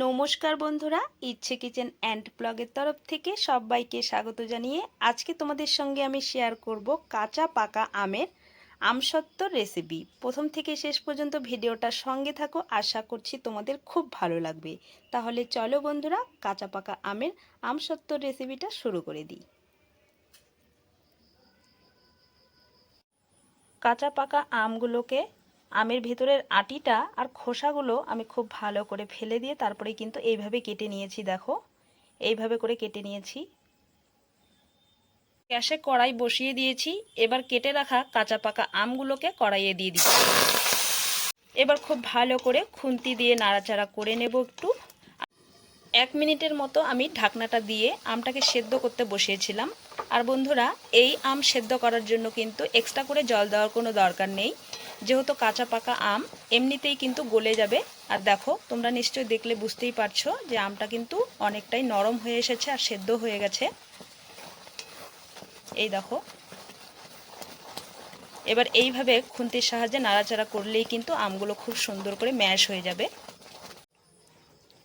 নমস্কার বন্ধুরা, ইচ্ছে কিচেন অ্যান্ড ব্লগের তরফ থেকে সবাইকে স্বাগত জানিয়ে আজকে তোমাদের সঙ্গে আমি শেয়ার করব কাঁচা পাকা আমের আমসত্ত্বর রেসিপি প্রথম থেকে শেষ পর্যন্ত ভিডিওটা সঙ্গে থাকো, আশা করছি তোমাদের খুব ভালো লাগবে। তাহলে চলো বন্ধুরা, কাঁচা পাকা আমের আমসত্ত্বর রেসিপিটা শুরু করে দিই। কাঁচা পাকা আমগুলোকে আমের ভেতরের আটিটা আর খোসাগুলো আমি খুব ভালো করে ফেলে দিয়ে তারপরে কিন্তু এইভাবে কেটে নিয়েছি, দেখো। এইভাবে করে কেটে নিয়েছি। গ্যাসে কড়াই বসিয়ে দিয়েছি। এবার কেটে রাখা কাঁচা পাকা আমগুলোকে কড়াইয়ে দিয়ে দিচ্ছি। এবার খুব ভালো করে খুন্তি দিয়ে নাড়াচাড়া করে নেব একটু। এক মিনিটের মতো আমি ঢাকনাটা দিয়ে আমটাকে সেদ্ধ করতে বসিয়েছিলাম। আর বন্ধুরা, এই আম সেদ্ধ করার জন্য কিন্তু এক্সট্রা করে জল দেওয়ার কোনো দরকার নেই। যেহেতু কাঁচা পাকা আম, এমনিতেই কিন্তু গলে যাবে। আর দেখো, তোমরা নিশ্চয়ই দেখলে বুঝতেই পারছ যে আমটা কিন্তু অনেকটাই নরম হয়ে এসেছে আর সেদ্ধ হয়ে গেছে। এই দেখো। এবার এইভাবে খুন্তির সাহায্যে নাড়াচাড়া করলেই কিন্তু আমগুলো খুব সুন্দর করে ম্যাশ হয়ে যাবে।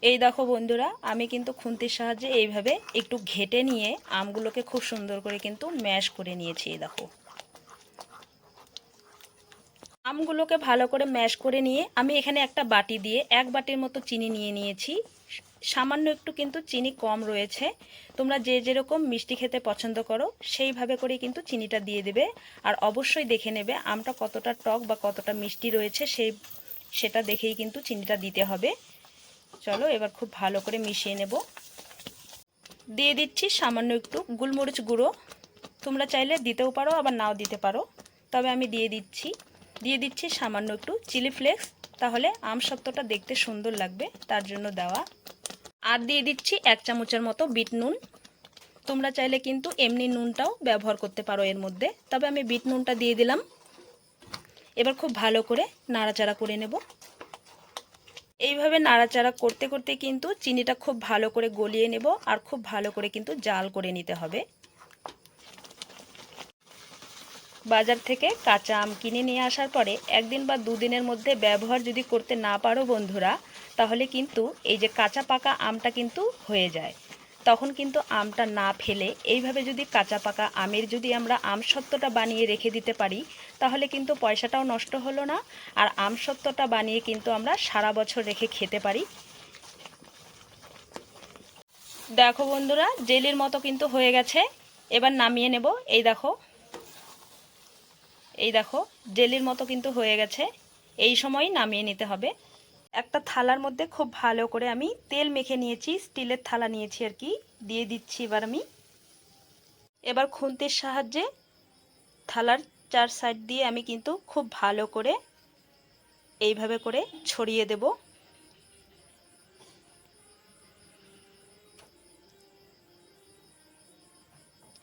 এই দেখো বন্ধুরা, আমি কিন্তু খুন্তির সাহায্যে এইভাবে একটু ঘেটে নিয়ে আমগুলোকে খুব সুন্দর করে কিন্তু ম্যাশ করে নিয়েছি, এই দেখো। আমগুলোকে ভালো করে ম্যাশ করে নিয়ে আমি এখানে একটা বাটি দিয়ে এক বাটির মতো চিনি নিয়ে নিয়েছি। সামান্য একটু কিন্তু চিনি কম রয়েছে। তোমরা যে যেরকম মিষ্টি খেতে পছন্দ করো, সেইভাবে করে কিন্তু চিনিটা দিয়ে দেবে। আর অবশ্যই দেখে নেবে আমটা কতটা টক বা কতটা মিষ্টি রয়েছে, সেই, সেটা দেখেই কিন্তু চিনিটা দিতে হবে। চলো এবার খুব ভালো করে মিশিয়ে নেব। দিয়ে দিচ্ছি সামান্য একটু গুলমরিচ গুঁড়ো। তোমরা চাইলে দিতেও পারো, আবার নাও দিতে পারো। তবে আমি দিয়ে দিচ্ছি। দিয়ে দিচ্ছি সামান্য একটু চিলি ফ্লেক্স। তাহলে আম সত্ত্বটা দেখতে সুন্দর লাগবে, তার জন্য দেওয়া। আর দিয়ে দিচ্ছি এক চামচের মতো বিট নুন। তোমরা চাইলে কিন্তু এমনি নুনটাও ব্যবহার করতে পারো এর মধ্যে। তবে আমি বিট নুনটা দিয়ে দিলাম। এবার খুব ভালো করে নাড়াচাড়া করে নেব। এইভাবে নাড়াচাড়া করতে করতে কিন্তু চিনিটা খুব ভালো করে গলিয়ে নেব আর খুব ভালো করে কিন্তু জাল করে নিতে হবে। বাজার থেকে কাঁচা আম কিনে নিয়ে আসার পরে একদিন বা দুদিনের মধ্যে ব্যবহার যদি করতে না পারো বন্ধুরা, তাহলে কিন্তু এই যে কাঁচা পাকা আমটা কিন্তু হয়ে যায়। তখন কিন্তু আমটা না ফেলে এইভাবে যদি কাঁচা পাকা আমের যদি আমরা আম সত্ত্বটা বানিয়ে রেখে দিতে পারি, তাহলে কিন্তু পয়সাটাও নষ্ট হলো না আর আম সত্ত্বটা বানিয়ে কিন্তু আমরা সারা বছর রেখে খেতে পারি। দেখো বন্ধুরা, জেলির মতো কিন্তু হয়ে গেছে। এবার নামিয়ে নেব। এই দেখো এই দেখো, জেলির মতো কিন্তু হয়ে গেছে। এই সময় নামিয়ে নিতে হবে। একটা থালার মধ্যে খুব ভালো করে আমি তেল মেখে নিয়েছি, স্টিলের থালা নিয়েছি আর কি। দিয়ে দিচ্ছি এবার আমি। এবার খুন্তির সাহায্যে থালার চার সাইড দিয়ে আমি কিন্তু খুব ভালো করে এইভাবে করে ছড়িয়ে দেব।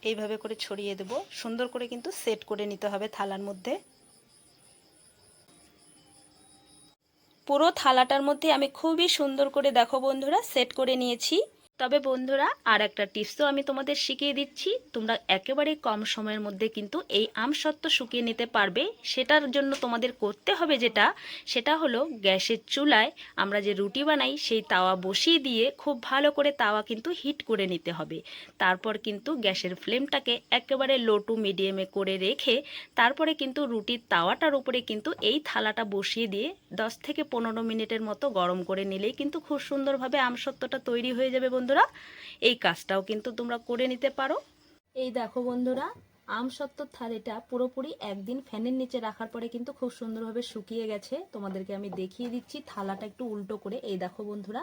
এইভাবে করে ছড়িয়ে দেব। সুন্দর করে কিন্তু সেট করে নিতে হবে থালার মধ্যে। পুরো থালাটার মধ্যে আমি খুবই সুন্দর করে দেখো বন্ধুরা, সেট করে নিয়েছি। তবে বন্ধুরা, আর একটা টিপসও আমি তোমাদের শিখিয়ে দিচ্ছি। তোমরা একেবারে কম সময়ের মধ্যে কিন্তু এই আমসত্ত্ব শুকিয়ে নিতে পারবে। সেটার জন্য তোমাদের করতে হবে যেটা, সেটা হলো গ্যাসের চুলায় আমরা যে রুটি বানাই, সেই তাওয়া বসিয়ে দিয়ে খুব ভালো করে তাওয়া কিন্তু হিট করে নিতে হবে। তারপর কিন্তু গ্যাসের ফ্লেমটাকে একেবারে লো টু মিডিয়ামে করে রেখে, তারপরে কিন্তু রুটির তাওয়াটার উপরে কিন্তু এই থালাটা বসিয়ে দিয়ে দশ থেকে পনেরো মিনিটের মতো গরম করে নিলেই কিন্তু খুব সুন্দরভাবে আমসত্ত্বটা তৈরি হয়ে যাবে বন্ধুরা, এই কাজটাও কিন্তু তোমরা করে নিতে পারো। এই দেখো বন্ধুরা আমসত্ত্বর থালিটা পুরোপুরি একদিন ফ্যানের নিচে রাখার পরে কিন্তু খুব সুন্দরভাবে শুকিয়ে গেছে। তোমাদেরকে আমি দেখিয়ে দিচ্ছি, থালাটা একটু উল্টো করে। এই দেখো বন্ধুরা,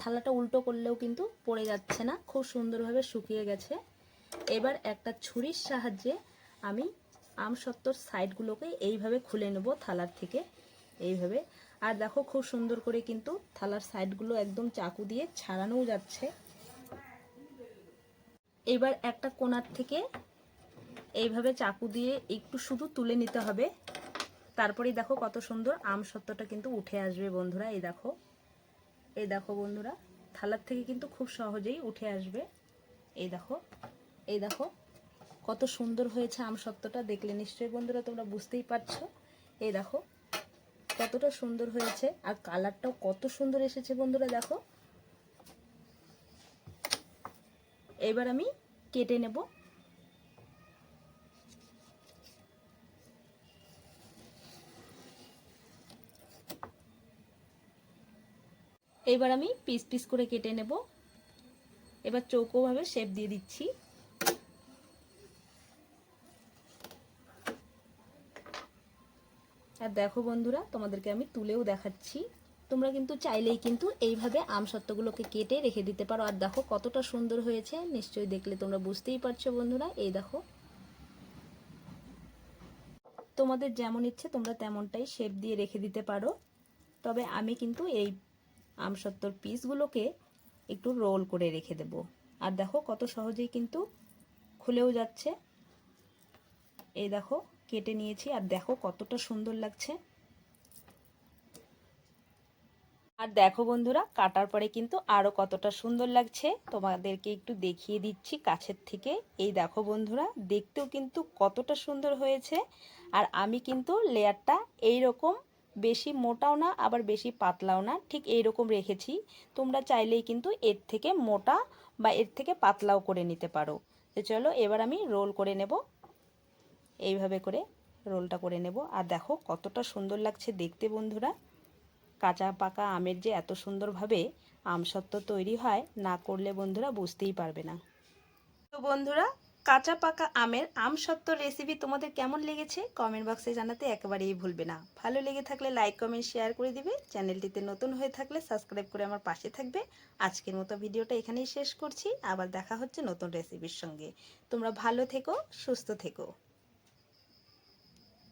থালাটা উল্টো করলেও কিন্তু পড়ে যাচ্ছে না, খুব সুন্দরভাবে শুকিয়ে গেছে। এবার একটা ছুরির সাহায্যে আমি আমসত্ত্বর সাইডগুলোকে এইভাবে খুলে নেব থালার থেকে। এইভাবে আর দেখো খুব সুন্দর করে কিন্তু থালার সাইডগুলো একদম চাকু দিয়ে ছাড়ানোও যাচ্ছে। এবার একটা কোনার থেকে এইভাবে চাকু দিয়ে একটু শুধু তুলে নিতে হবে। তারপরেই দেখো কত সুন্দর আম সত্ত্বটা কিন্তু উঠে আসবে বন্ধুরা, এই দেখো। এই দেখো বন্ধুরা, থালার থেকে কিন্তু খুব সহজেই উঠে আসবে। এই দেখো এই দেখো, কত সুন্দর হয়েছে আম সত্ত্বটা, দেখলে নিশ্চয়ই বন্ধুরা তোমরা বুঝতেই পারছ। এই দেখো কতটা সুন্দর হয়েছে আর কালারটাও কত সুন্দর এসেছে বন্ধুরা, দেখো। এবার আমি কেটে নেব। এবার আমি পিস পিস করে কেটে নেব। এবার চৌকোভাবে শেপ দিয়ে দিচ্ছি। আর দেখো বন্ধুরা, তোমাদেরকে আমি তুলেও দেখাচ্ছি। তোমরা কিন্তু চাইলেই কিন্তু এইভাবে আম আমসত্ত্বগুলোকে কেটে রেখে দিতে পারো। আর দেখো কতটা সুন্দর হয়েছে, নিশ্চয়ই দেখলে তোমরা বুঝতেই পারছ বন্ধুরা। এই দেখো। তোমাদের যেমন ইচ্ছে তোমরা তেমনটাই শেপ দিয়ে রেখে দিতে পারো। তবে আমি কিন্তু এই আমসত্ত্বর পিসগুলোকে একটু রোল করে রেখে দেব। আর দেখো কত সহজেই কিন্তু খুলেও যাচ্ছে। এই দেখো। কেটে নিয়েছি আর দেখো কতটা সুন্দর লাগছে। আর দেখো বন্ধুরা, কাটার পরে কিন্তু আরও কতটা সুন্দর লাগছে। তোমাদেরকে একটু দেখিয়ে দিচ্ছি কাছের থেকে। এই দেখো বন্ধুরা, দেখতেও কিন্তু কতটা সুন্দর হয়েছে। আর আমি কিন্তু লেয়ারটা এই রকম বেশি মোটাও না, আবার বেশি পাতলাও না, ঠিক এই রকম রেখেছি। তোমরা চাইলেই কিন্তু এর থেকে মোটা বা এর থেকে পাতলাও করে নিতে পারো। তো চলো, এবার আমি রোল করে নেব। এইভাবে করে রোলটা করে নেব। আর দেখো কতটা সুন্দর লাগছে দেখতে বন্ধুরা। কাঁচা পাকা আমের যে এত সুন্দরভাবে আমসত্ত্ব তৈরি হয়, না করলে বন্ধুরা বুঝতেই পারবে না। তো বন্ধুরা, কাঁচা পাকা আমের আমসত্ত্ব রেসিপি তোমাদের কেমন লেগেছে কমেন্ট বক্সে জানাতে একেবারেই ভুলবে না। ভালো লেগে থাকলে লাইক কমেন্ট শেয়ার করে দিবে। চ্যানেলটিতে নতুন হয়ে থাকলে সাবস্ক্রাইব করে আমার পাশে থাকবে। আজকের মতো ভিডিওটা এখানেই শেষ করছি। আবার দেখা হচ্ছে নতুন রেসিপির সঙ্গে। তোমরা ভালো থেকো, সুস্থ থেকো।